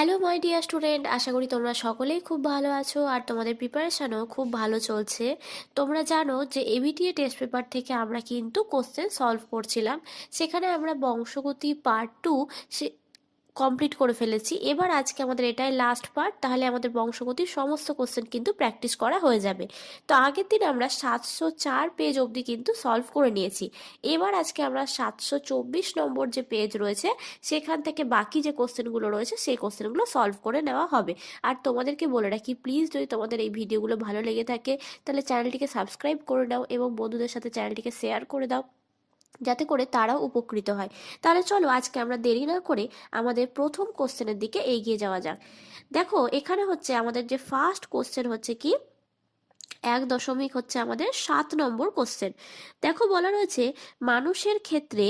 Hello my dear student আশা করি তোমরা সকলেই খুব ভালো আছো আর তোমাদের প্রিপারেশানও খুব ভালো চলছে। তোমরা জানো যে এবিটিএ টেস্ট পেপার থেকে আমরা কিন্তু কোশ্চেন সলভ করছিলাম। সেখানে আমরা বংশগতি পার্ট টু কমপ্লিট করে ফেলেছি। এবার আজকে আমাদের এটাই লাস্ট পার্ট তাহলে আমাদের বংশগতির সমস্ত কোশ্চেন কিন্তু প্র্যাকটিস করা হয়ে যাবে। তো আগের দিন আমরা সাতশো চার পেজ অবধি কিন্তু সলভ করে নিয়েছি। এবার আজকে আমরা সাতশো চব্বিশ নম্বর যে পেজ রয়েছে, সেখান থেকে বাকি যে কোশ্চেনগুলো রয়েছে, সেই কোশ্চেনগুলো সলভ করে নেওয়া হবে। আর তোমাদেরকে বলে রাখি প্লিজ যদি তোমাদের এই ভিডিওগুলো ভালো লেগে থাকে, তাহলে চ্যানেলটিকে সাবস্ক্রাইব করে নাও এবং বন্ধুদের সাথে চ্যানেলটিকে শেয়ার করে দাও। যাতে করে তারাও উপকৃত হয়। তাহলে চলো আজকে আমরা দেরি না করে আমাদের প্রথম কোশ্চেনের দিকে এগিয়ে যাওয়া যাক। দেখো, এখানে হচ্ছে আমাদের যে ফার্স্ট কোশ্চেন হচ্ছে কি? এক দশমিক হচ্ছে আমাদের সাত নম্বর কোশ্চেন দেখো বলা রয়েছে, মানুষের ক্ষেত্রে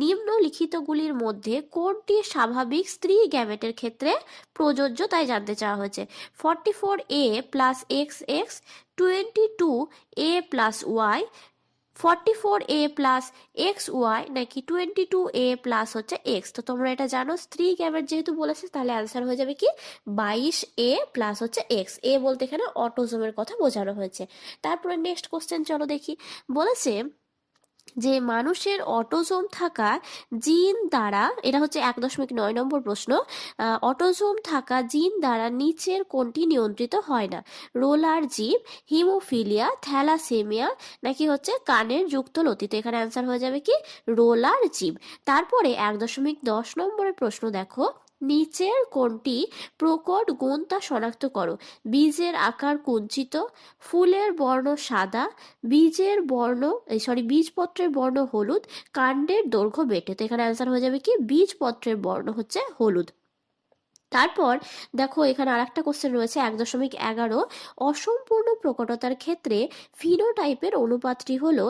নিম্নলিখিতগুলির মধ্যে কোনটি স্বাভাবিক স্ত্রী গ্যামেটের ক্ষেত্রে প্রযোজ্য তাই জানতে চাওয়া হয়েছে। Forty four A plus X X twenty two A plus Y forty four A plus X Y নাকি টোয়েন্টি টু এ প্লাস হচ্ছে এক্স তো তোমরা এটা জানো, স্ত্রী গ্যামেট যেহেতু বলেছে, তাহলে অ্যান্সার হয়ে যাবে কি? বাইশ এ প্লাস হচ্ছে এক্স এ বলতে এখানে অটোজমের কথা বোঝানো হয়েছে। তারপরে নেক্সট কোশ্চেন চলো দেখি। বলেছে যে মানুষের অটোজোম থাকা জিন দ্বারা, এটা হচ্ছে এক দশমিক নয় নম্বর প্রশ্ন অটোজোম থাকা জিন দ্বারা নিচের কোনটি নিয়ন্ত্রিত হয় না। রোলার জিপ হিমোফিলিয়া, থ্যালাসেমিয়া নাকি হচ্ছে কানের যুক্ত লতিতে এখানে অ্যান্সার হয়ে যাবে কি? রোলার জীব। তারপরে এক দশমিক দশ নম্বরের প্রশ্ন দেখো। নিচের কোনটি প্রকট গুণ শনাক্ত করো। বীজের আকার কুঞ্চিত, ফুলের বর্ণ সাদা, বীজের বর্ণ সরি, বীজপত্রের বর্ণ হলুদ, কাণ্ডের দৈর্ঘ্য বেটে। তো এখানে অ্যান্সার হয়ে যাবে কি? বীজপত্রের বর্ণ হচ্ছে হলুদ। তারপর দেখো এখানে আরেকটা কোশ্চেন রয়েছে, এক দশমিক এগারো। অসম্পূর্ণ প্রকটতার ক্ষেত্রে ফিনোটাইপের অনুপাতটি হলো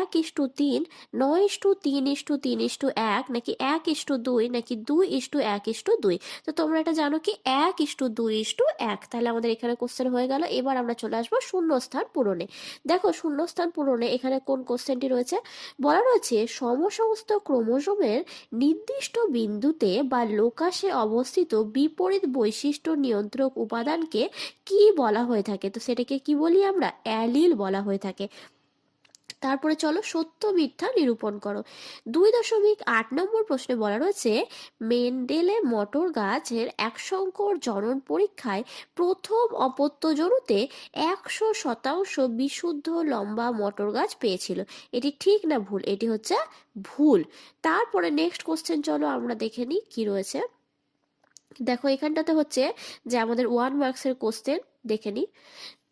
এক ইস্টু তিন, নয় ইস্টু তিন ইস্টু তিন ইস্টু এক, নাকি এক ইস্টু দুই, নাকি দুই ইস্টু এক ইস্টু দুই? তো তোমরা এটা জানো কি, এক ইস্টু দুই ইস্টু এক। তাহলে আমাদের এখানে কোশ্চেন হয়ে গেল। এবার আমরা চলে আসব শূন্যস্থান পূরণে। দেখো শূন্যস্থান পূরণে এখানে কোন কোশ্চেনটি রয়েছে? বলা রয়েছে সমসমস্ত ক্রোমোজোমের নির্দিষ্ট বিন্দুতে বা লোকাসে অবস্থিত বিপরীত বৈশিষ্ট্য নিয়ন্ত্রক উপাদানকে কি বলা হয়ে থাকে? তো সেটাকে কি বলি আমরা? অ্যালিল বলা হয়ে থাকে। তারপরে চলো সত্য মিথ্যা নিরূপণ করো। দুই দশমিক আট নম্বর প্রশ্নে বলা রয়েছে, মেন্ডেলে মটর গাছের এক সংকর জনন পরীক্ষায় প্রথম অপত্যজনুতে একশো শতাংশ বিশুদ্ধ লম্বা মটর গাছ পেয়েছিল। এটি ঠিক না ভুল? এটি হচ্ছে ভুল। তারপরে নেক্সট কোশ্চেন চলো, আমরা দেখে নিই কি রয়েছে। দেখো, এখানটাতে হচ্ছে যে আমাদের ওয়ান মার্কসের কোশ্চেন দেখে নিই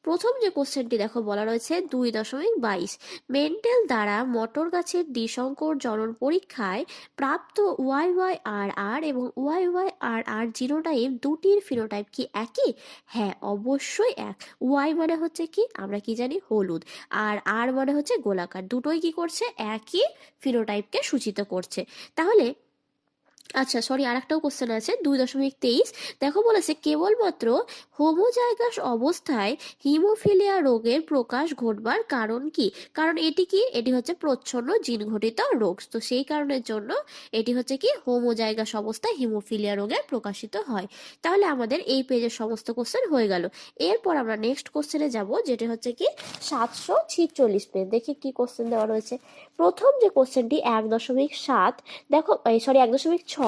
প্রথম যে কোশ্চেনটি দেখো, বলা রয়েছে দুই দশমিক বাইশ। মেন্টেল দ্বারা মটর গাছের দ্বিসংকর জনন পরীক্ষায় প্রাপ্ত ওয়াই ওয়াই আর আর এবং Y Y R R genotype দুটির ফিনোটাইপ কি একই? হ্যাঁ অবশ্যই এক। ওয়াই মানে হচ্ছে কি? আমরা কি জানি? হলুদ। আর আর মানে হচ্ছে গোলাকার। দুটোই কি করছে? একই ফিনোটাইপকে সূচিত করছে। তাহলে আচ্ছা সরি আরেকটাও কোশ্চেন আছে, দুই দশমিক তেইশ। দেখো বলেছে, কেবলমাত্র হোমোজাইগাস অবস্থায় হিমোফিলিয়া রোগের প্রকাশ ঘটবার কারণ কি? কারণ এটি কি? এটি হচ্ছে প্রচ্ছন্ন জিন ঘটিত রোগ। তো সেই কারণের জন্য এটি হচ্ছে কি? হোমোজাইগাস অবস্থায় হিমোফিলিয়া রোগে প্রকাশিত হয়। তাহলে আমাদের এই পেজের সমস্ত কোশ্চেন হয়ে গেল। এরপর আমরা নেক্সট কোশ্চেনে যাব, যেটা হচ্ছে কি সাতশো ছিচল্লিশ পেজ দেখি কি কোশ্চেন দেওয়া রয়েছে। প্রথম যে কোশ্চেনটি এক দশমিক সাত, দেখো সরি এক দশমিক ছয়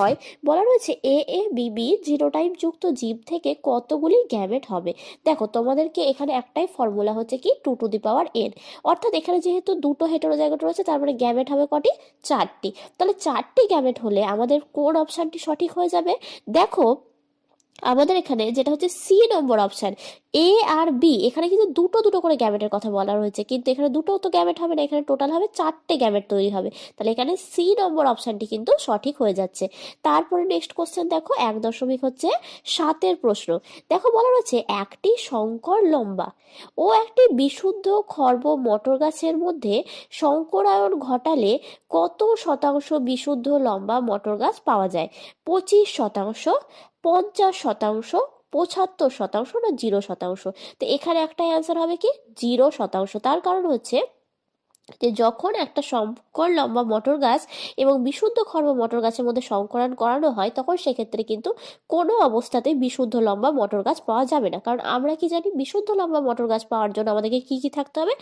বলা রয়েছে এ এ বিবি জিরোটাইপ যুক্ত জীব থেকে কতগুলি গ্যামেট হবে। দেখো, তোমাদেরকে এখানে একটাই ফর্মুলা হচ্ছে কি two to the power N অর্থাৎ এখানে যেহেতু দুটো হেটেরোজাইগোট রয়েছে, তার মানে গ্যামেট হবে কটি? চারটি। তাহলে চারটি গ্যামেট হলে আমাদের কোন অপশানটি সঠিক হয়ে যাবে? দেখো আমাদের এখানে যেটা হচ্ছে সি নম্বর অপশান, এ আর বি, এখানে কিন্তু দুটো দুটো করে গ্যামেটের কথা বলা রয়েছে, কিন্তু এখানে দুটো তো গ্যামেট হবে না, এখানে টোটাল হবে চারটে গ্যামেট তৈরি হবে। তাহলে এখানে সি নম্বর অপশানটি কিন্তু সঠিক হয়ে যাচ্ছে। তারপরে নেক্সট কোশ্চেন দেখো, এক দশমিক হচ্ছে সাতের প্রশ্ন। দেখো বলা রয়েছে একটি শঙ্কর লম্বা ও একটি বিশুদ্ধ খর্ব মটর গাছের মধ্যে শঙ্করায়ন ঘটালে কত শতাংশ বিশুদ্ধ লম্বা মটর গাছ পাওয়া যায়? পঁচিশ শতাংশ পঞ্চাশ শতাংশ, পঁচাত্তর শতাংশ না জিরো শতাংশ? তো এখানে একটাই অ্যান্সার হবে কি? জিরো শতাংশ। তার কারণ হচ্ছে যে যখন একটা শঙ্কর লম্বা মটর গাছ এবং বিশুদ্ধ খর্ব মটর গাছের মধ্যে সংকরণ করানো হয়, তখন সেক্ষেত্রে কিন্তু কোনো অবস্থাতেই বিশুদ্ধ লম্বা মটর গাছ পাওয়া যাবে না। কারণ আমরা কি জানি, বিশুদ্ধ লম্বা মটর গাছ পাওয়ার জন্য আমাদেরকে কি কি থাকতে হবে?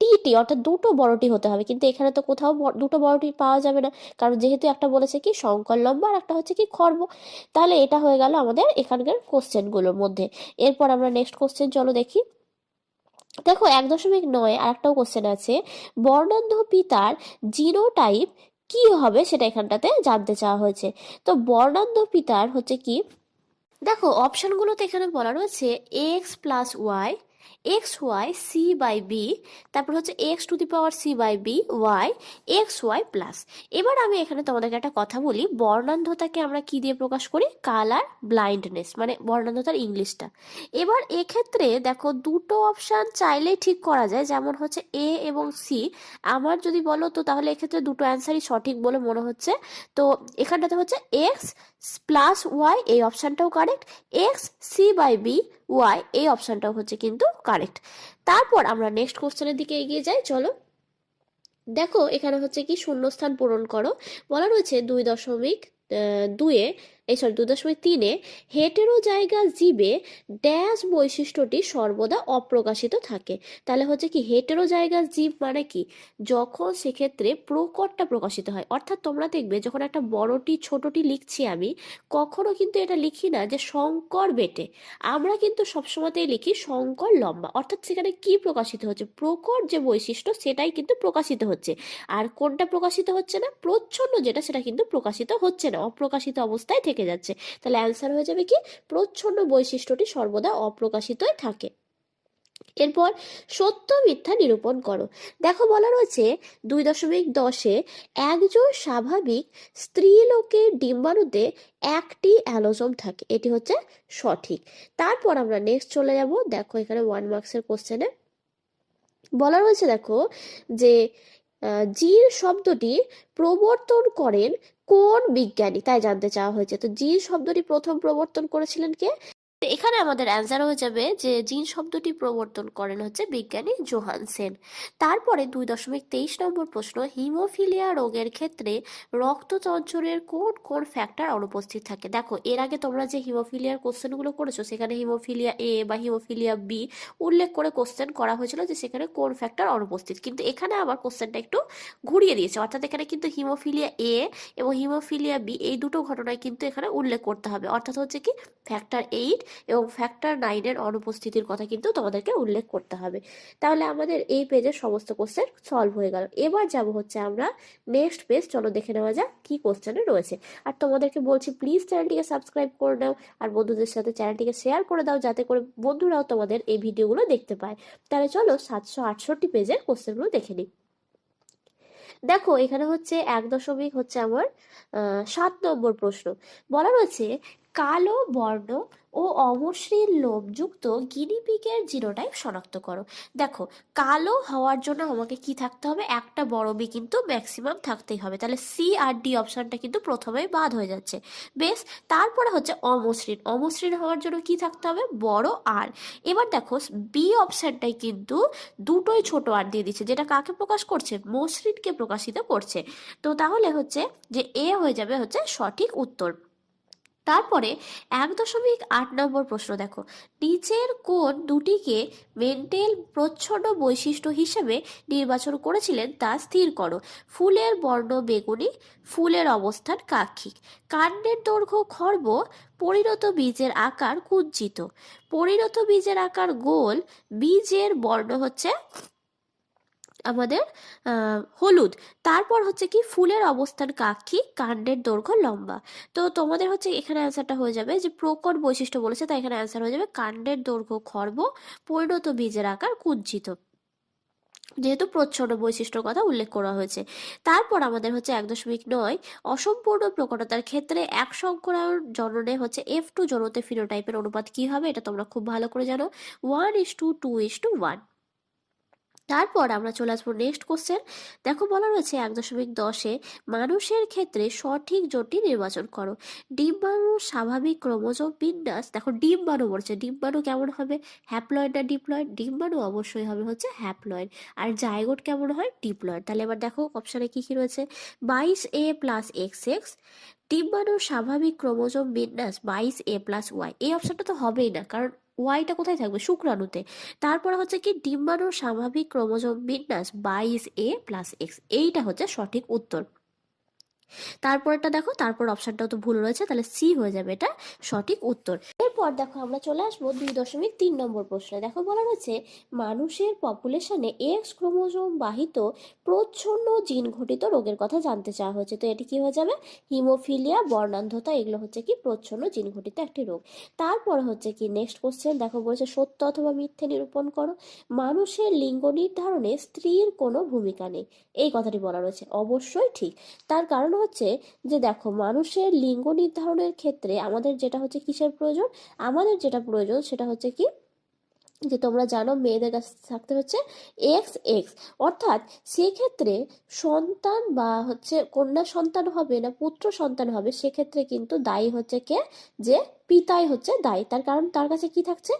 টিটি, অর্থাৎ দুটো বড়টি হতে হবে। কিন্তু এখানে তো কোথাও দুটো বড়টি পাওয়া যাবে না। কারণ যেহেতু একটা বলেছে কি, শঙ্কর লম্বা আর একটা হচ্ছে কি, খর্ব। তাহলে এটা হয়ে গেল আমাদের এখানকার কোশ্চেনগুলোর মধ্যে। এরপর আমরা নেক্সট কোশ্চেন চলো দেখি। দেখো, এক দশমিক নয় আর একটাও কোশ্চেন আছে। বর্ণান্ধ পিতার জিনোটাইপ কি হবে সেটা এখানটাতে জানতে চাওয়া হয়েছে। তো বর্ণান্ধ পিতার হচ্ছে কি? দেখো অপশনগুলোতে এখানে বলা রয়েছে X plus Y X Y C by B তারপর হচ্ছে X to the power C by B Y X Y plus এবার আমি এখানে তোমাদেরকে একটা কথা বলি, বর্ণান্ধতাকে আমরা কি দিয়ে প্রকাশ করি? কালার ব্লাইন্ডনেস মানে বর্ণান্ধতার ইংলিশটা। এবার এক্ষেত্রে দেখো, দুটো অপশান চাইলেই ঠিক করা যায়, যেমন হচ্ছে এ এবং সি আমার যদি বলো তো তাহলে এক্ষেত্রে দুটো অ্যান্সারই সঠিক বলে মনে হচ্ছে। তো এখানটাতে হচ্ছে এক্স প্লাস ওয়াই এই অপশানটাও correct X C by B Y এই অপশানটাও হচ্ছে কিন্তু কারেক্ট তারপর আমরা নেক্সট কোশ্চেনের দিকে এগিয়ে যাই, চলো। দেখো, এখানে হচ্ছে কি শূন্যস্থান পূরণ করো। বলা রয়েছে দুই দশমিক দুয়ে এই সরি, দুই দশমিক তিনে হেটেরো জায়গা জীবে ড্যাশ বৈশিষ্ট্যটি সর্বদা অপ্রকাশিত থাকে। তাহলে হচ্ছে কি হেটেরো জায়গা জীব মানে কি? যখন সেক্ষেত্রে প্রকটটা প্রকাশিত হয়। অর্থাৎ তোমরা দেখবে যখন একটা বড়টি ছোটটি লিখছি আমি, কখনো কিন্তু এটা লিখি না যে শঙ্কর বেটে। আমরা কিন্তু সবসময়তেই লিখি শঙ্কর লম্বা। অর্থাৎ সেখানে কি প্রকাশিত হচ্ছে? প্রকট যে বৈশিষ্ট্য সেটাই কিন্তু প্রকাশিত হচ্ছে। আর কোনটা প্রকাশিত হচ্ছে না? প্রচ্ছন্ন যেটা, সেটা কিন্তু প্রকাশিত হচ্ছে না। অপ্রকাশিত অবস্থায় থেকে যাচ্ছে। তাহলে অ্যান্সার হয়ে যাবে কি? প্রচ্ছন্ন বৈশিষ্ট্যটি সর্বদা অপ্রকাশিতই থাকে। এরপর সত্য মিথ্যা নিরূপণ করো। দেখো বলা রয়েছে, দুই দশমিক দশে একজন স্বাভাবিক স্ত্রীলোকের ডিম্বাণুতে একটি অ্যালোজম থাকে। এটি হচ্ছে সঠিক। তারপর আমরা নেক্সট চলে যাব। দেখো এখানে ওয়ান মার্কসের কোশ্চেনে বলা রয়েছে দেখো যে জিন শব্দটি প্রবর্তন করেন কোন বিজ্ঞানী? তাই জানতে চাওয়া হয়েছে। তো জির শব্দটি প্রথম প্রবর্তন করেছিলেন কে? তো এখানে আমাদের অ্যান্সার হয়ে যাবে যে জিন শব্দটি প্রবর্তন করেন হচ্ছে বিজ্ঞানী জোহানসেন তারপরে দুই দশমিক তেইশ নম্বর প্রশ্ন, হিমোফিলিয়া রোগের ক্ষেত্রে রক্ত চঞ্চলের কোন কোন ফ্যাক্টর অনুপস্থিত থাকে? দেখো, এর আগে তোমরা যে হিমোফিলিয়ার কোশ্চেনগুলো করেছ, সেখানে হিমোফিলিয়া এ বা হিমোফিলিয়া বি উল্লেখ করে কোশ্চেন করা হয়েছিল যে সেখানে কোন ফ্যাক্টর অনুপস্থিত। কিন্তু এখানে আবার কোশ্চেনটা একটু ঘুরিয়ে দিয়েছে, অর্থাৎ এখানে কিন্তু হিমোফিলিয়া এ এবং হিমোফিলিয়া বি এই দুটো ঘটনায় কিন্তু এখানে উল্লেখ করতে হবে। অর্থাৎ হচ্ছে কি ফ্যাক্টর এইট এবং ফ্যাক্টর নাইনের অনুপস্থিতির কথা কিন্তু তোমাদেরকে উল্লেখ করতে হবে। তাহলে আমাদের এই পেজের সমস্ত কোশ্চেন সলভ হয়ে গেল। এবার যাব হচ্ছে আমরা নেক্সট পেজ চলো দেখে নেওয়া যাক কি কোশ্চেনে রয়েছে। আর তোমাদেরকে বলছি প্লিজ চ্যানেলটিকে সাবস্ক্রাইব করে নাও আর বন্ধুদের সাথে চ্যানেলটিকে শেয়ার করে দাও যাতে করে বন্ধুরাও তোমাদের এই ভিডিওগুলো দেখতে পায়। তাহলে চলো সাতশো আটষট্টি পেজের কোশ্চেনগুলো দেখে নিই। দেখো, এখানে হচ্ছে এক দশমিক হচ্ছে আমার সাত নম্বর প্রশ্ন। বলা রয়েছে কালো, বর্ণ ও অমসৃণ লোমযুক্ত গিনিপিগের জিনোটাইপ শনাক্ত করো। দেখো, কালো হওয়ার জন্য আমাকে কি থাকতে হবে? একটা বড় বি কিন্তু ম্যাক্সিমাম থাকতেই হবে। তাহলে সি আর ডি অপশনটা কিন্তু প্রথমেই বাদ হয়ে যাচ্ছে। বেশ, তারপরে হচ্ছে অমসৃণ। অমসৃণ হওয়ার জন্য কি থাকতে হবে? বড় আর এবার দেখো বি অপশনটাই কিন্তু দুটোই ছোট আর দিয়ে দিচ্ছে, যেটা কাকে প্রকাশ করছে? মসৃণকে প্রকাশিত করছে। তো তাহলে হচ্ছে যে এ হয়ে যাবে হচ্ছে সঠিক উত্তর। তারপরে এক দশমিক আট নম্বর প্রশ্ন দেখো। নিচের কোন দুটিকে মেন্টেল প্রচ্ছন্ন বৈশিষ্ট্য হিসেবে নির্বাচন করেছিলেন তা স্থির করো। ফুলের বর্ণ বেগুনি, ফুলের অবস্থান কাক্ষিক। কাণ্ডের দৈর্ঘ্য খর্ব, পরিণত বীজের আকার কুঞ্চিত। পরিণত বীজের আকার গোল, বীজের বর্ণ হচ্ছে আমাদের হলুদ। তারপর হচ্ছে কি, ফুলের অবস্থান কাক্ষী কাণ্ডের দৈর্ঘ্য লম্বা। তো তোমাদের হচ্ছে এখানে অ্যান্সারটা হয়ে যাবে যে প্রকট বৈশিষ্ট্য বলেছে, তাই এখানে অ্যান্সার হয়ে যাবে কাণ্ডের দৈর্ঘ্য খর্ব, পরিণত বীজের আকার কুঞ্চিত যেহেতু প্রচ্ছন্ন বৈশিষ্ট্যর কথা উল্লেখ করা হয়েছে। তারপর আমাদের হচ্ছে এক দশমিক নয়, অসম্পূর্ণ প্রকটতার ক্ষেত্রে এক সংকরায়ন জননে হচ্ছে এফ টু জনতে ফিনোটাইপের অনুপাত কি হবে, এটা তোমরা খুব ভালো করে জানো। One is two two is two one তারপর আমরা চলে আসব নেক্সট কোশ্চেন দেখো বলা রয়েছে এক দশমিক দশে মানুষের ক্ষেত্রে সঠিক জোটটি নির্বাচন করো। ডিম্বাণুর স্বাভাবিক ক্রোমোজোম বিন্যাস। দেখো ডিম্বাণু বলছে। ডিম্বাণু কেমন হবে? হ্যাপ্লয়েড না ডিপ্লয়েড ডিম্বাণু অবশ্যই হবে হচ্ছে হ্যাপ্লয়েড আর জায়গোট কেমন হয়? ডিপ্লয়েড তাহলে এবার দেখো অপশানে কি কি রয়েছে? বাইশ এ প্লাস এক্স এক্স ডিম্বাণুর স্বাভাবিক ক্রোমোজোম বিন্যাস। বাইশ এ প্লাস ওয়াই এই অপশানটা তো হবেই না। কারণ ওয়াইটা কোথায় থাকবে? শুক্রাণুতে। তারপরে হচ্ছে কি, ডিম্বাণুর স্বাভাবিক ক্রোমোজোম বিন্যাস বাইশ এ প্লাস এক্স এইটা হচ্ছে সঠিক উত্তর। তারপরটা দেখো, তারপর অপশনটাও তো ভুল রয়েছে, তাহলে সি হয়ে যাবে এটা সঠিক উত্তর। এরপর দেখো আমরা চলে আসব দুই দশমিক তিন নম্বর প্রশ্নে। দেখো বলা রয়েছে, মানুষের পপুলেশনে এক্স ক্রোমোজোম বাহিত প্রচ্ছন্ন জিন ঘটিত রোগের কথা জানতে চাওয়া হয়েছে। তো এটি কি হয়ে যাবে? হিমোফিলিয়া বর্ণান্ধতা, এগুলো হচ্ছে কি? প্রচ্ছন্ন জিন ঘটিত একটি রোগ। তারপর হচ্ছে কি? নেক্সট কোশ্চেন দেখো বলছে, সত্য অথবা মিথ্যে নিরূপণ করো। মানুষের লিঙ্গ নির্ধারণে স্ত্রীর কোনো ভূমিকা নেই। এই কথাটি বলা রয়েছে। অবশ্যই ঠিক। তার কারণ হচ্ছে যে দেখো, মানুষের লিঙ্গ নির্ধারণের ক্ষেত্রে আমাদের যেটা হচ্ছে কিসের প্রয়োজন? আমাদের যেটা প্রয়োজন সেটা হচ্ছে কি? যে তোমরা জানো মেয়েদের কাছে থাকতে হচ্ছে এক্স এক্স অর্থাৎ সেক্ষেত্রে সন্তান বা হচ্ছে কন্যা সন্তান হবে না পুত্র সন্তান হবে, সেক্ষেত্রে কিন্তু দায়ী হচ্ছে কে? যে পিতাই হচ্ছে দায়ী। তার কারণ তার কাছে কি থাকছে?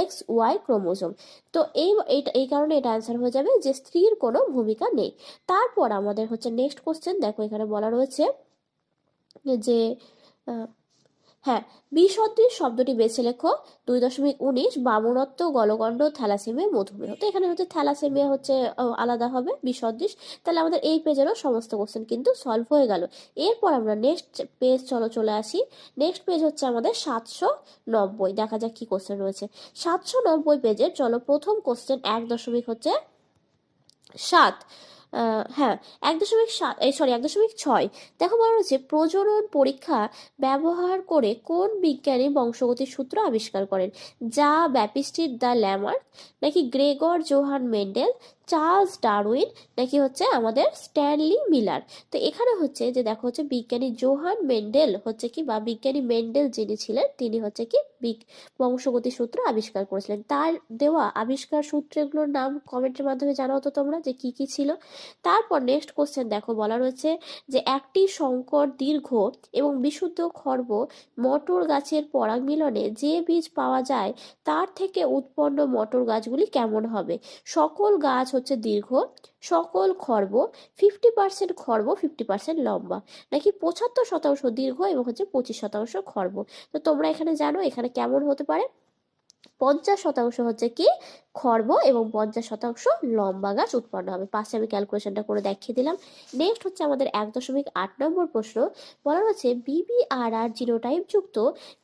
X Y chromosome. তো এই এই কারণে এটা অ্যান্সার হয়ে যাবে যে স্ত্রীর কোনো ভূমিকা নেই। তারপর আমাদের হচ্ছে নেক্সট কোশ্চেন দেখো এখানে বলা রয়েছে যে হ্যাঁ বিসদৃশ শব্দটি বেছে লেখো। দুই দশমিক উনিশ বামনত্ব গলগণ্ড, থ্যালাসেমিয়া, মধুমেহ। তো এখানে হচ্ছে থ্যালাসেমিয়া হচ্ছে আলাদা হবে বিসদৃশ তাহলে আমাদের এই পেজেরও সমস্ত কোশ্চেন কিন্তু সলভ হয়ে গেল। এরপর আমরা নেক্সট পেজ চলো চলে আসি। নেক্সট পেজ হচ্ছে আমাদের সাতশো নব্বই। দেখা যাক কি কোশ্চেন রয়েছে। সাতশো নব্বই পেজের, চলো প্রথম কোশ্চেন এক দশমিক হচ্ছে সাত। হ্যাঁ এক দশমিক সাত সরি এক দশমিক ছয়। দেখো বলা হচ্ছে প্রজনন পরীক্ষা ব্যবহার করে কোন বিজ্ঞানী বংশগতির সূত্র আবিষ্কার করেন? যা ব্যাপিস্টির দ্য ল্যামার্ক, নাকি Gregor Johann Mendel Charles Darwin নাকি হচ্ছে আমাদের স্ট্যানলি মিলার। তো এখানে হচ্ছে যে দেখো হচ্ছে বিজ্ঞানী জোহান মেন্ডেল হচ্ছে কি বা বিজ্ঞানী মেন্ডেল যিনি ছিলেন, তিনি হচ্ছে কি বংশগতি সূত্র আবিষ্কার করেছিলেন। তার দেওয়া আবিষ্কার সূত্রগুলোর নাম কমেন্টের মাধ্যমে জানাও তো তোমরা যে কি কি ছিল। তারপর নেক্সট কোশ্চেন দেখো, বলা রয়েছে যে একটি সংকর দীর্ঘ এবং বিশুদ্ধ খর্ব মটর গাছের পরাগ মিলনে যে বীজ পাওয়া যায় তার থেকে উৎপন্ন মটর গাছগুলি কেমন হবে? সকল গাছ হচ্ছে দীর্ঘ, সকল খর্ব ফিফটি পার্সেন্ট খর্ব ফিফটি পার্সেন্ট লম্বা। নাকি পঁচাত্তর শতাংশ দীর্ঘ এবং হচ্ছে পঁচিশ শতাংশ খর্ব? তো তোমরা এখানে জানো এখানে কেমন হতে পারে? পঞ্চাশ শতাংশ হচ্ছে কি? খর্ব এবং পঞ্চাশ শতাংশ লম্বা গাছ উৎপন্ন হবে। পাশে আমি ক্যালকুলেশনটা করে দেখিয়ে দিলাম। নেক্সট হচ্ছে আমাদের এক দশমিক আট নম্বর প্রশ্ন। বলা হচ্ছে বিবিআরআর জিনোটাইপ যুক্ত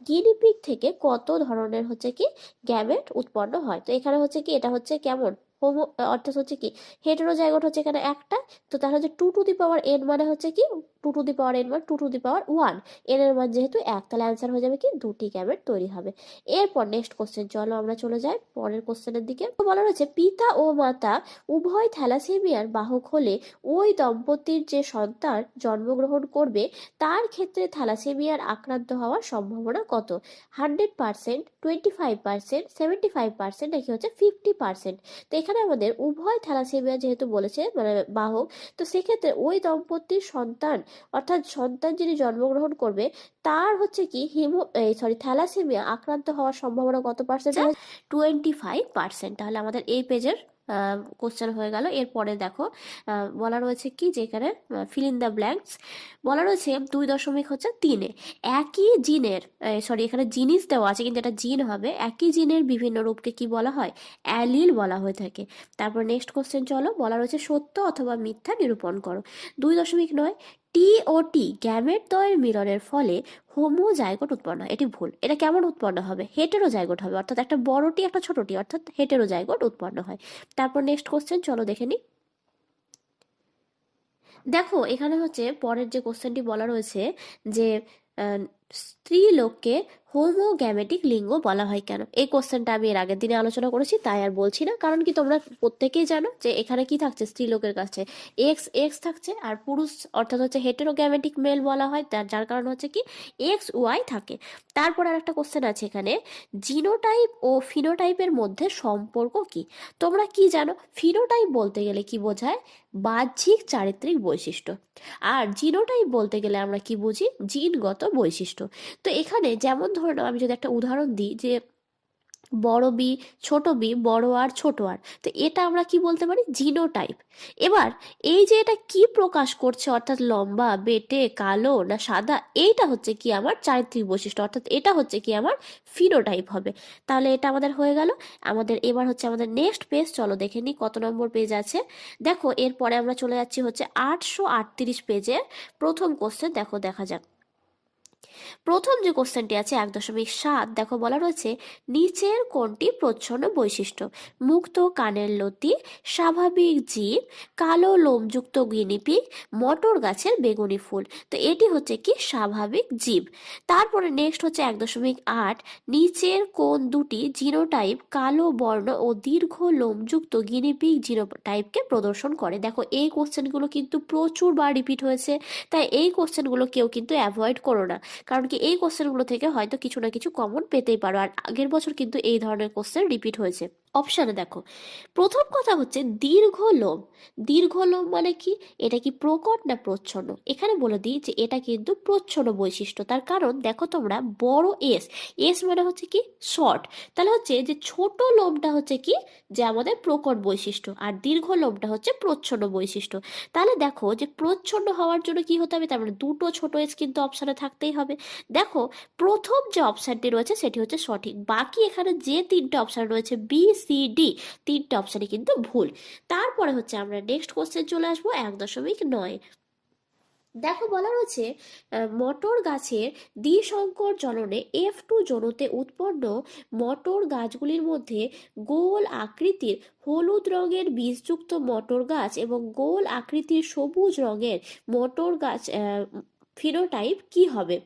গিনিপিগ থেকে কত ধরনের হচ্ছে কি? গ্যামেট উৎপন্ন হয়? তো এখানে হচ্ছে কি? এটা হচ্ছে কেমন? হোমো অর্থাৎ হচ্ছে কি হেটেরো হেটেরোজাইগোট হচ্ছে এখানে একটা, তো তাহলে হচ্ছে two to the power N মানে হচ্ছে কি two to the power N মানে two to the power one N এর মান যেহেতু এক, তাহলে অ্যান্সার হয়ে যাবে কি, দুটি গ্যামেট তৈরি হবে। এরপর নেক্সট কোশ্চেন চলো আমরা চলে যাই পরের কোশ্চেনের দিকে। বলা রয়েছে পিতা ও মাতা উভয় থ্যালাসেমিয়ার বাহক হলে ওই দম্পতির যে সন্তান জন্মগ্রহণ করবে, তার ক্ষেত্রে থ্যালাসেমিয়ার আক্রান্ত হওয়ার সম্ভাবনা কত? Hundred percent twenty five percent seventy five percent নাকি হচ্ছে ফিফটি পার্সেন্ট তো এখানে আমাদের উভয় থ্যালাসেমিয়া যেহেতু বলেছে মানে বাহক তো সেক্ষেত্রে ওই দম্পতির সন্তান অর্থাৎ সন্তান যিনি জন্মগ্রহণ করবে তার হচ্ছে কি হিমো সরি থ্যালাসেমিয়া আক্রান্ত হওয়ার সম্ভাবনা কত পার্সেন্ট টোয়েন্টি ফাইভ পার্সেন্ট তাহলে আমাদের এই পেজের কোশ্চেন হয়ে গেল। এরপরে দেখো বলা রয়েছে কি যে এখানে ফিল ইন দ্য ব্ল্যাঙ্কস বলা রয়েছে দুই দশমিক হচ্ছে তিনে। একই জিনের সরি এখানে জিনিস দেওয়া আছে, কিন্তু এটা জিন হবে। একই জিনের বিভিন্ন রূপকে কি বলা হয়? অ্যালিল বলা হয়ে থাকে। তারপর নেক্সট কোশ্চেন চলো, বলা রয়েছে সত্য অথবা মিথ্যা নিরূপণ করো। দুই দশমিক নয় টি ও টি, গ্যামেট দ্বয়ের মিলনের ফলে হোমোজাইগোট উৎপন্ন হয়। এটি ভুল। এটা কেমন উৎপন্ন হবে? হেটেরোজাইগোট হবে। অর্থাৎ একটা বড়টি, একটা ছোটটি, অর্থাৎ হেটেরোজাইগোট উৎপন্ন হয়। তারপর নেক্সট কোশ্চেন চলো দেখে নিই দেখো, এখানে হচ্ছে পরের যে কোশ্চেনটি বলা রয়েছে যে স্ত্রী লোককে হোমোগ্যামেটিক লিঙ্গ বলা হয় কেন? এই কোশ্চেনটা আমি এর আগের দিনে আলোচনা করেছি, তাই আর বলছি না। কারণ কি তোমরা প্রত্যেকেই জানো যে এখানে কি থাকছে? স্ত্রীলোকের কাছে। এক্স এক্স থাকছে আর পুরুষ অর্থাৎ হচ্ছে হেটেরোগ্যামেটিক মেল বলা হয়, তার, যার কারণ হচ্ছে কি এক্স ওয়াই থাকে। তারপর আর একটা কোশ্চেন আছে এখানে, জিনোটাইপ ও ফিনোটাইপের মধ্যে সম্পর্ক কি? তোমরা কি জানো? ফিনোটাইপ বলতে গেলে কি বোঝায়? বাহ্যিক চারিত্রিক বৈশিষ্ট্য। আর জিনোটাইপ বলতে গেলে আমরা কি বুঝি? জিনগত বৈশিষ্ট্য। তো এখানে যেমন ধরে নাও আমি যদি একটা উদাহরণ দিই যে বড় বি, ছোট বি, বড় আর, ছোট আর, তো এটা আমরা কি বলতে পারি? জিনোটাইপ। এবার এই যে এটা কি প্রকাশ করছে, অর্থাৎ লম্বা, বেটে, কালো না সাদা, এইটা হচ্ছে কি আমার চারিত্রিক বৈশিষ্ট্য, অর্থাৎ এটা হচ্ছে কি আমার ফিনোটাইপ হবে। তাহলে এটা আমাদের হয়ে গেল। আমাদের এবার হচ্ছে আমাদের নেক্সট পেজ, চলো দেখে নিই কত নম্বর পেজ আছে। দেখো, এরপরে আমরা চলে যাচ্ছি হচ্ছে আটশো আটত্রিশ পেজের প্রথম কোশ্চেন দেখো দেখা যাক। প্রথম যে কোশ্চেনটি আছে এক দশমিক সাত, দেখো বলা রয়েছে, নিচের কোনটি প্রচ্ছন্ন বৈশিষ্ট্য। মুক্ত কানের লতি, স্বাভাবিক জীব কালো লোমযুক্ত গিনিপিগ মটর গাছের বেগুনি ফুল। তো এটি হচ্ছে কি? স্বাভাবিক জীব। তারপরে নেক্সট হচ্ছে এক দশমিক আট, নিচের কোন দুটি জিনোটাইপ, কালো বর্ণ ও দীর্ঘ লোমযুক্ত গিনিপিগ জিনোটাইপকে প্রদর্শন করে। দেখো, এই কোশ্চেনগুলো কিন্তু প্রচুর বার রিপিট হয়েছে, তাই এই কোশ্চেনগুলো কেউ কিন্তু অ্যাভয়েড করো না। কারণ কি এই কোশ্চেনগুলো থেকে হয়তো কিছু না কিছু কমন পেতেই পারো। আর আগের বছর কিন্তু এই ধরনের কোশ্চেন রিপিট হয়েছে। অপশানে দেখো। প্রথম কথা হচ্ছে দীর্ঘ লোম দীর্ঘ লোম মানে কি? এটা কি প্রকট না প্রচ্ছন্ন? এখানে বলে দিই যে এটা কিন্তু প্রচ্ছন্ন বৈশিষ্ট্য। তার কারণ দেখো তোমরা, বড় এস এস মানে হচ্ছে কি? শর্ট তাহলে হচ্ছে যে ছোট লোমটা হচ্ছে কি? যে আমাদের প্রকট বৈশিষ্ট্য। আর দীর্ঘ লোমটা হচ্ছে প্রচ্ছন্ন বৈশিষ্ট্য। তাহলে দেখো যে প্রচ্ছন্ন হওয়ার জন্য কি হতে হবে? তার মানে দুটো ছোট এস কিন্তু অপশানে থাকতেই হবে। দেখো, প্রথম যে অপশানটি রয়েছে, সেটি হচ্ছে সঠিক। বাকি এখানে যে তিনটে অপশান রয়েছে বি সি ডি তিনটে অপশানই কিন্তু ভুল। তারপরে হচ্ছে আমরা নেক্সট কোশ্চেন চলে আসব এক দশমিক নয়। দেখো বলা রয়েছে মটর গাছের দ্বিসংকর জননে এফ টু জনতে উৎপন্ন মটর গাছগুলির মধ্যে গোল আকৃতির হলুদ রঙের বীজযুক্ত মটর গাছ এবং গোল আকৃতির সবুজ রঙের মটর গাছ ফিনোটাইপ কি হবে?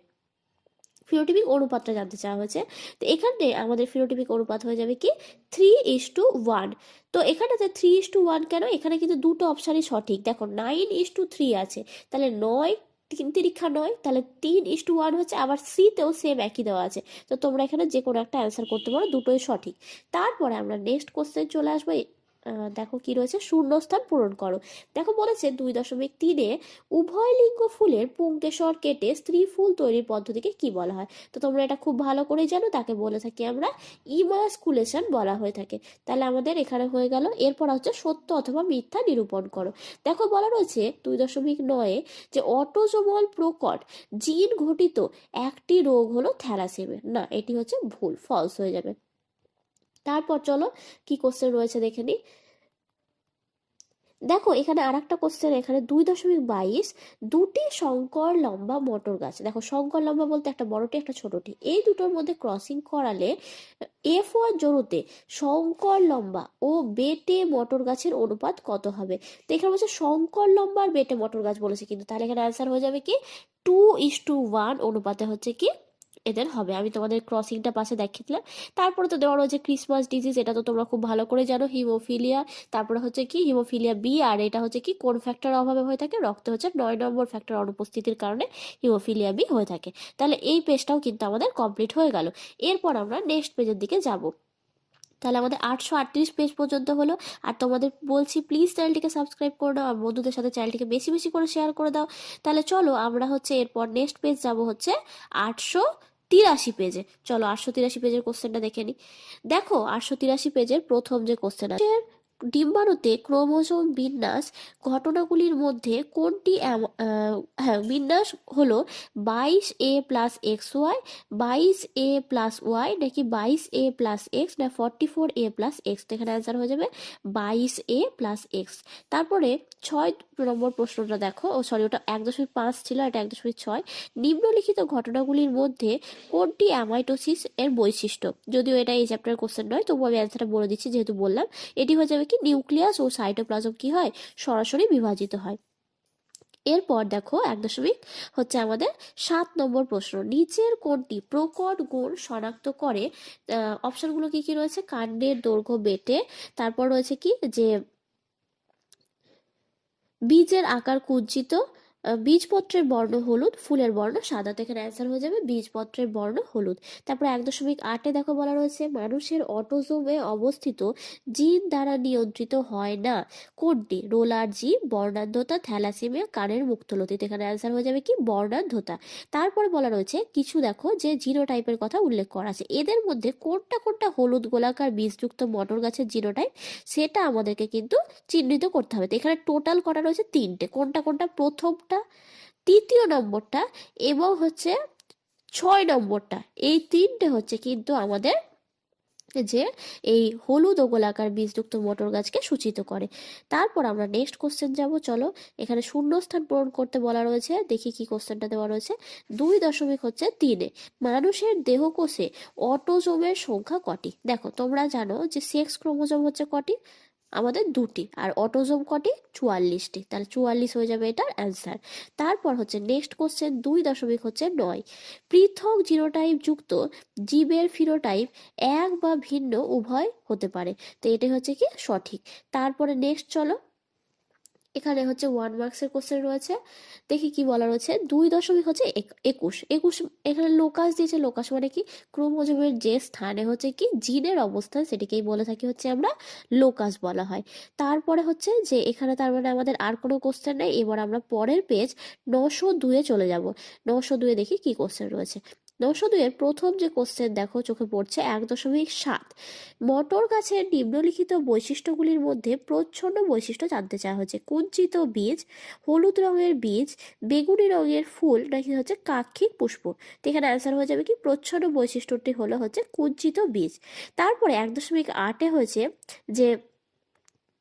ফিনোটিপিক অনুপাতটা জানতে চাওয়া হয়েছে। তো এখানে আমাদের ফিনোটিপিক অনুপাত হয়ে যাবে কি? থ্রি ইস টু ওয়ান তো এখানেতে থ্রি ইস টু ওয়ান কেন? এখানে কিন্তু দুটো অপশানই সঠিক। দেখো নাইন ইস টু থ্রি আছে। তাহলে নয়, তিন তিরিক্ষা নয়, তাহলে তিন ইস টু ওয়ান হচ্ছে, আবার সিতেও সেম একই দেওয়া আছে। তো তোমরা এখানে যে কোনো একটা অ্যান্সার করতে পারো, দুটোই সঠিক। তারপরে আমরা নেক্সট কোশ্চেন চলে আসব। দেখো কি রয়েছে? শূন্যস্থান পূরণ করো। দেখো বলেছে দুই দশমিক তিনে উভয় লিঙ্গ ফুলের পুঙ্কেশ্বর কেটে স্ত্রী ফুল তৈরির পদ্ধতিকে কি বলা হয়? তো তোমরা এটা খুব ভালো করে জানো, তাকে বলে থাকি আমরা ইমাসকুলেশন বলা হয়ে থাকে। তাহলে আমাদের এখানে হয়ে গেল। এরপর হচ্ছে সত্য অথবা মিথ্যা নিরূপণ করো। দেখো বলা রয়েছে দুই দশমিক নয়ে যে অটোজোমাল প্রকট জিন ঘটিত একটি রোগ হলো থ্যালাসেমিয়া। না, এটি হচ্ছে ভুল ফলস হয়ে যাবে। তারপর চলো কি কোশ্চেন রয়েছে দেখে নিই। দেখো, এখানে আর একটা কোশ্চেন এখানে দুই দশমিক বাইশ, দুটি শঙ্কর লম্বা মটর গাছ। দেখো, শঙ্কর লম্বা বলতে একটা বড়টি, একটা ছোটটি। এই দুটোর মধ্যে ক্রসিং করালে এফ ওয়ান জরুতে শঙ্কর লম্বা ও বেটে মটর গাছের অনুপাত কত হবে? তো এখানে বলছে শঙ্কর লম্বা আর বেটে মটর গাছ বলেছে, কিন্তু তাহলে এখানে অ্যান্সার হয়ে যাবে কি? টু ইস টু ওয়ান অনুপাতে হচ্ছে কি? এদের হবে। আমি তোমাদের ক্রসিংটা পাশে দেখিয়ে দিলাম তারপরে তো দেওয়া রয়েছে ক্রিসমাস ডিজিজ এটা তো তোমরা খুব ভালো করে জানো হিমোফিলিয়া তারপরে হচ্ছে কি হিমোফিলিয়া বি আর এটা হচ্ছে কি কোন ফ্যাক্টর অভাবে হয়ে থাকে? রক্তে হচ্ছে নয় নম্বর ফ্যাক্টর অনুপস্থিতির কারণে হিমোফিলিয়া বি হয়ে থাকে। তাহলে এই পেজটাও কিন্তু আমাদের কমপ্লিট হয়ে গেল। এরপর আমরা নেক্সট পেজের দিকে যাব। তাহলে আমাদের আটশো আটত্রিশ পেজ পর্যন্ত হলো। আর তোমাদের বলছি প্লিজ চ্যানেলটিকে সাবস্ক্রাইব করে দাও আর বন্ধুদের সাথে চ্যানেলটিকে বেশি বেশি করে শেয়ার করে দাও। তাহলে চলো আমরা হচ্ছে এরপর নেক্সট পেজ যাব হচ্ছে আটশো তিরাশি পেজে চলো আটশো তিরাশি পেজের কোশ্চেনটা দেখে নি। দেখো, আটশো তিরাশি পেজের প্রথম যে কোশ্চেন আছে ডিম্বাণুতে ক্রোমোজোম বিন্যাস, ঘটনাগুলির মধ্যে কোনটি হ্যাঁ বিন্যাস হলো বাইশ এ প্লাস এক্স ওয়াই, বাইশ এ প্লাস ওয়াই নাকি বাইশ এ প্লাস এক্স না forty four A plus X? এখানে অ্যান্সার হয়ে যাবে বাইশ এ প্লাস এক্স। তারপরে ছয় নম্বর প্রশ্নটা দেখো। ও সরি ওটা এক দশমিক পাঁচ ছিল, এটা এক দশমিক ছয়। নিম্নলিখিত ঘটনাগুলির মধ্যে কোনটি অ্যামাইটোসিস এর বৈশিষ্ট্য? যদিও এটা এই চ্যাপ্টার কোশ্চেন নয়, তবুও আমি অ্যান্সারটা বলে দিচ্ছি, যেহেতু বললাম। এটি হয়ে যাবে কি নিউক্লিয়াস ও সাইটোপ্লাজম কি হয়? সরাসরি বিভাজিত হয়। এরপর দেখো এক দশমিক হচ্ছে আমাদের সাত নম্বর প্রশ্ন। নিচের কোনটি প্রকট গুণ শনাক্ত করে অপশনগুলো কি কি রয়েছে? কাণ্ডের দৈর্ঘ্য বেটে, তারপর রয়েছে কি? যে বীজের আকার কুঞ্চিত বীজপত্রের বর্ণ হলুদ, ফুলের বর্ণ সাদা তো এখানে অ্যান্সার হয়ে যাবে বীজপত্রের বর্ণ হলুদ। তারপর এক দশমিক আটে দেখো বলা রয়েছে, মানুষের অটোজোমে অবস্থিত জিন দ্বারা নিয়ন্ত্রিত হয় না। কোনটি? রোলার জিন, বর্ণান্ধতা, থ্যালাসেমিয়া, কানের মুক্তলতি তো এখানে অ্যান্সার হয়ে যাবে কি? বর্ণান্ধতা। তারপরে বলা রয়েছে, কিছু দেখো যে জিনো টাইপের কথা উল্লেখ করা আছে। এদের মধ্যে কোনটা কোনটা হলুদ গোলাকার বীজযুক্ত মটর গাছের জিনো টাইপ সেটা আমাদেরকে কিন্তু চিহ্নিত করতে হবে। তো এখানে টোটাল করা রয়েছে? তিনটে। কোনটা কোনটা প্রথমটা তৃতীয় নম্বরটা এবং হচ্ছে ছয় নম্বরটা। এই তিনটে হচ্ছে কিন্তু আমাদের যে এই হলুদ ও গোলাকার বীজযুক্ত মটর গাছকে সূচিত করে। তারপর আমরা নেক্সট কোশ্চেন যাব, চলো। এখানে শূন্যস্থান পূরণ করতে বলা রয়েছে, দেখি কি কোশ্চেনটা দেওয়া রয়েছে। দুই দশমিক হচ্ছে তিনে। মানুষের দেহকোষে অটোজোমের সংখ্যা কটি? দেখো, তোমরা জানো যে সেক্স ক্রোমোজোম হচ্ছে কটি? আমাদের দুটি, আর অটোজোম কটি? চুয়াল্লিশটি। তাহলে চুয়াল্লিশ হয়ে যাবে এটার অ্যান্সার তারপর হচ্ছে নেক্সট কোশ্চেন দুই দশমিক হচ্ছে নয়। পৃথক জিনোটাইপ যুক্ত জীবের ফিনোটাইপ এক বা ভিন্ন উভয় হতে পারে। তো এটাই হচ্ছে কি সঠিক। তারপরে নেক্সট চলো। এখানে হচ্ছে ওয়ান মার্কসের কোশ্চেন রয়েছে। দেখি কি বলা রয়েছে। দুই দশমিক হচ্ছে এক- একুশ। একুশ এখানে লোকাস দিয়েছে। লোকাস মানে কি? ক্রোমোজোমের যে স্থানে হচ্ছে কি? জিনের অবস্থান, সেটিকেই বলে থাকি হচ্ছে আমরা লোকাস বলা হয়। তারপরে হচ্ছে যে এখানে তার মানে আমাদের আর কোনো কোশ্চেন নেই। এবার আমরা পরের পেজ নশো দুয়ে চলে যাব। নশো দুয়ে দেখি কি কোশ্চেন রয়েছে। নশো দুয়ের প্রথম যে কোশ্চেন দেখো, চোখে পড়ছে এক দশমিক সাত। মটর গাছের নিম্নলিখিত বৈশিষ্ট্যগুলির মধ্যে প্রচ্ছন্ন বৈশিষ্ট্য জানতে চাওয়া হচ্ছে। কুঞ্চিত বীজ, হলুদ রঙের বীজ, বেগুনি রঙের ফুল নাকি হচ্ছে কাক্ষিক পুষ্প? এখানে অ্যান্সার হয়ে যাবে কি, প্রচ্ছন্ন বৈশিষ্ট্যটি হলো হচ্ছে কুঞ্চিত বীজ। তারপরে এক দশমিক আটে হয়েছে যে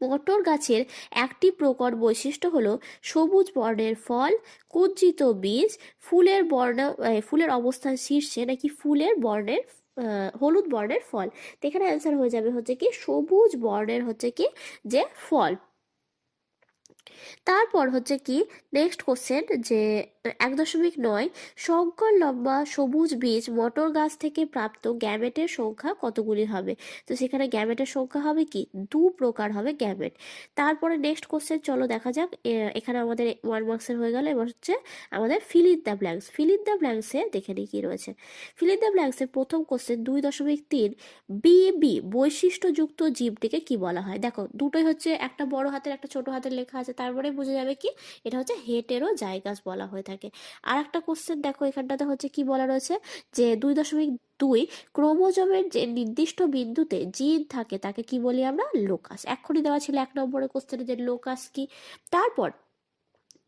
মটর গাছের একটি প্রকট বৈশিষ্ট্য হলো সবুজ বর্ণের ফল, কুঞ্চিত বীজ, ফুলের বর্ণ ফুলের অবস্থান শীর্ষে নাকি ফুলের বর্ণের হলুদ বর্ণের ফল। এখানে অ্যান্সার হয়ে যাবে হচ্ছে কি সবুজ বর্ণের হচ্ছে কি যে ফল। তারপর হচ্ছে কি নেক্সট কোশ্চেন যে এক দশমিক নয় শঙ্কর লম্বা সবুজ বীজ মটর গাছ থেকে প্রাপ্ত গ্যামেটের সংখ্যা কতগুলি হবে? তো সেখানে গ্যামেটের সংখ্যা হবে কি? দু প্রকার হবে গ্যামেট। তারপরে নেক্সট কোশ্চেন চলো দেখা যাক। এখানে আমাদের ওয়ান মার্কসের হয়ে গেল। এবার হচ্ছে আমাদের fill in the blanks fill in the ব্ল্যাঙ্কসে দেখে নিই কি রয়েছে। ফিল ইন দ্য ব্ল্যাঙ্কসের প্রথম কোশ্চেন দুই দশমিক তিন বি বি বৈশিষ্ট্যযুক্ত জীবটিকে কি বলা হয়? দেখো, দুটোই হচ্ছে একটা বড় হাতের, একটা ছোট হাতের লেখা আছে। তারপরে বোঝা যাবে কি? এটা হচ্ছে হেটেরও জায়গাস বলা হয়ে থাকে। আর একটা কোশ্চেন দেখো এখানটাতে হচ্ছে কি বলা রয়েছে যে দুই দশমিক দুই ক্রোমোজোমের যে নির্দিষ্ট বিন্দুতে জিন থাকে তাকে কি বলি আমরা? লোকাস। এক্ষুনি দেওয়া ছিল এক নম্বরের কোশ্চেনে যে লোকাস কি? তারপর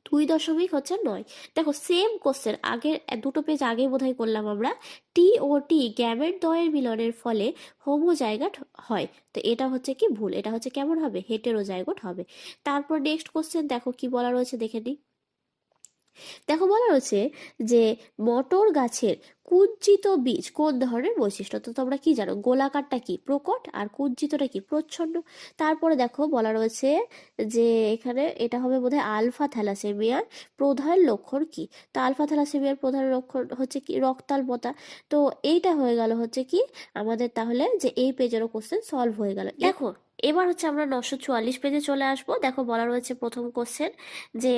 দুই দশমিক হচ্ছে নয়। দেখো সেম কোশ্চেন আগের, দুটো পেজ আগেই বোধহয় করলাম আমরা। টি ও টি গ্যামেট দ্বয়ের মিলনের ফলে হোমোজাইগাট হয়। তো এটা হচ্ছে কি ভুল? এটা হচ্ছে কেমন হবে? হেটেরোজাইগোট হবে। তারপর নেক্সট কোশ্চেন দেখো কি বলা রয়েছে দেখে নিই। দেখো বলা রয়েছে যে মটর গাছের কুঞ্চিত বীজ কোন ধরনের বৈশিষ্ট্য? তো তোমরা কি জানো? গোলাকারটা কি প্রকট আর কুঞ্চিতটা কি প্রচ্ছন্ন? তারপরে দেখো বলা রয়েছে যে এখানে এটা হবে বোধহয় আলফা থ্যালাসেমিয়ার প্রধান লক্ষণ কি? তো আলফা থ্যালাসেমিয়ার প্রধান লক্ষণ হচ্ছে কি? রক্তাল্পতা তো এইটা হয়ে গেল হচ্ছে কি? আমাদের তাহলে যে এই পেজেরও কোশ্চেন সলভ হয়ে গেল। দেখো এবার হচ্ছে আমরা নশো চুয়াল্লিশ পেজে চলে আসব। দেখো বলা রয়েছে প্রথম কোশ্চেন যে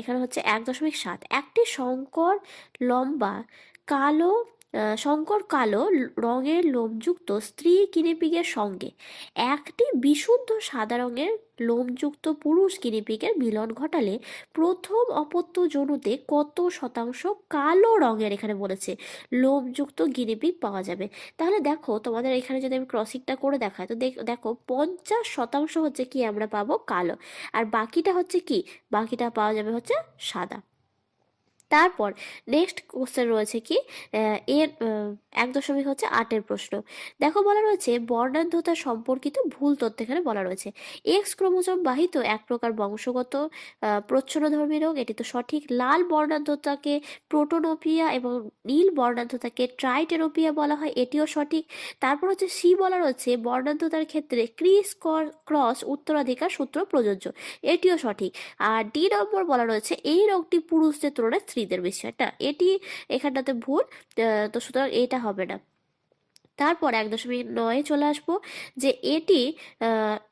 এখানে হচ্ছে এক দশমিক সাত। একটি শঙ্কর লম্বা, কালো শঙ্কর কালো রঙের লোমযুক্ত স্ত্রী গিনিপিগের সঙ্গে। একটি বিশুদ্ধ সাদা রঙের লোমযুক্ত পুরুষ গিনিপিগের মিলন ঘটালে প্রথম অপত্য জনুতে কত শতাংশ কালো রঙের এখানে বলেছে, লোমযুক্ত গিনিপিগ পাওয়া যাবে। তাহলে দেখো, তোমাদের এখানে যদি আমি ক্রসিংটা করে দেখাই, তো দেখো, পঞ্চাশ শতাংশ হচ্ছে কি, আমরা পাবো কালো। আর বাকিটা হচ্ছে কি? বাকিটা পাওয়া যাবে হচ্ছে সাদা। তারপর নেক্সট কোশ্চেন রয়েছে কি? এর এক দশমিক হচ্ছে আটের প্রশ্ন। দেখো বলা রয়েছে, বর্ণাঢ্যতা সম্পর্কিত ভুল তথ্য এখানে বলা রয়েছে। এক্স ক্রোমোজোম বাহিত এক প্রকার বংশগত প্রচ্ছন্নধর্মী রোগ। এটি তো সঠিক। লাল বর্ণাঢ্যতাকে প্রোটোনোপিয়া এবং নীল বর্ণাঢ্যতাকে ট্রাইটেরোপিয়া বলা হয়, এটিও সঠিক। তারপর হচ্ছে সি বলা রয়েছে, বর্ণাঢ্যতার ক্ষেত্রে ক্রিস ক্রস উত্তরাধিকার সূত্র প্রযোজ্য, এটিও সঠিক। আর ডি নম্বর বলা রয়েছে, এই রোগটি পুরুষদের তুলনায় হয় না এটি এখানটাতে ভুল, তো সুতরাং এটা হবে না। তারপর এক দশমিক নয়ে চলে আসব যে এটি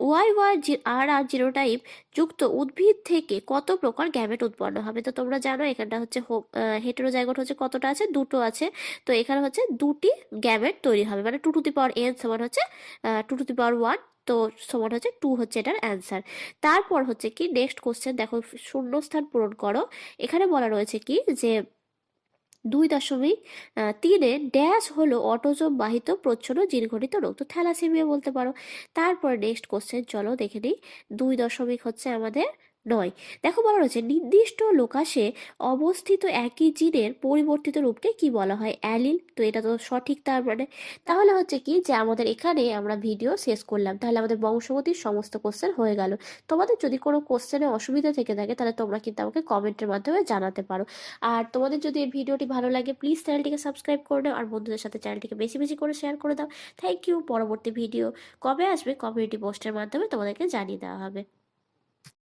Y Y R R genotype যুক্ত উদ্ভিদ থেকে কত প্রকার গ্যামেট উৎপন্ন হবে? তো তোমরা জানো এখানটা হচ্ছে হেটেরো হেটেরোজাইগোট হচ্ছে কতটা আছে? দুটো আছে। তো এখানে হচ্ছে দুটি গ্যামেট তৈরি হবে। মানে two to the power N সমান হচ্ছে two to the power one তো সমান হচ্ছে টু হচ্ছে এটার অ্যান্সার তারপর হচ্ছে কি নেক্সট কোশ্চেন দেখো, শূন্যস্থান পূরণ করো। এখানে বলা রয়েছে কি যে দুই দশমিক তিনে ড্যাশ হলো অটোজম বাহিত প্রচ্ছন্ন জিনঘটিত রোগ। তো থ্যালাসেমিয়া বলতে পারো। তারপর নেক্সট কোশ্চেন চলো দেখে নিই। দুই দশমিক হচ্ছে আমাদের নয়। দেখো বলা রয়েছে নির্দিষ্ট লোকাসে অবস্থিত একই জিনের পরিবর্তিত রূপকে কি বলা হয়? অ্যালিল। তো এটা তো সঠিক তার মানে। তাহলে হচ্ছে কি যে আমাদের এখানে আমরা ভিডিও শেষ করলাম। তাহলে আমাদের বংশগতির সমস্ত কোশ্চেন হয়ে গেল। তোমাদের যদি কোনো কোশ্চেনে অসুবিধা থেকে থাকে, তাহলে তোমরা কিন্তু আমাকে কমেন্টের মাধ্যমে জানাতে পারো। আর তোমাদের যদি এই ভিডিওটি ভালো লাগে প্লিজ চ্যানেলটিকে সাবস্ক্রাইব করে নাও। আর বন্ধুদের সাথে চ্যানেলটিকে বেশি বেশি করে শেয়ার করে দাও। থ্যাংক ইউ পরবর্তী ভিডিও কবে আসবে? কমিউনিটি পোস্টের মাধ্যমে তোমাদেরকে জানিয়ে দেওয়া হবে।